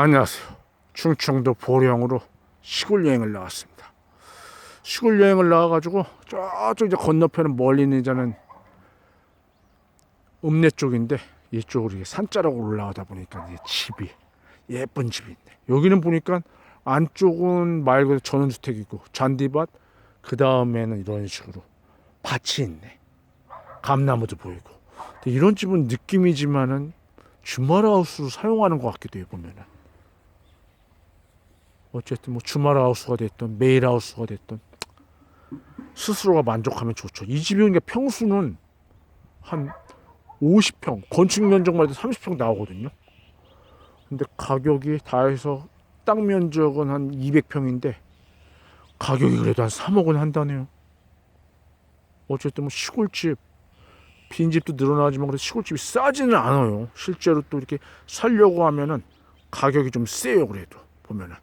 안녕하세요. 충청도 보령으로 시골 여행을 나왔습니다. 시골 여행을 나와가지고 저쪽 이제 건너편은 멀리 있는 자는 읍내 쪽인데 이쪽으로 산자락으로 올라가다 보니까 집이 예쁜 집이 있네. 여기는 보니까 안쪽은 말 그대로 전원주택이고 잔디밭 그 다음에는 이런 식으로 밭이 있네. 감나무도 보이고. 이런 집은 느낌이지만은 주말하우스로 사용하는 것 같기도 해 보면은. 어쨌든 뭐 주말 하우스가 됐든 메일하우스가 됐든 스스로가 만족하면 좋죠. 이 집이 그러니까 평수는 한 50평, 건축 면적만 해도 30평 나오거든요. 근데 가격이 다 해서 땅 면적은 한 200평인데 가격이 그래도 한 3억은 한다네요. 어쨌든 뭐 시골집 빈집도 늘어나지만 그래도 시골집이 싸지는 않아요. 실제로 또 이렇게 살려고 하면은 가격이 좀 세요 그래도 보면은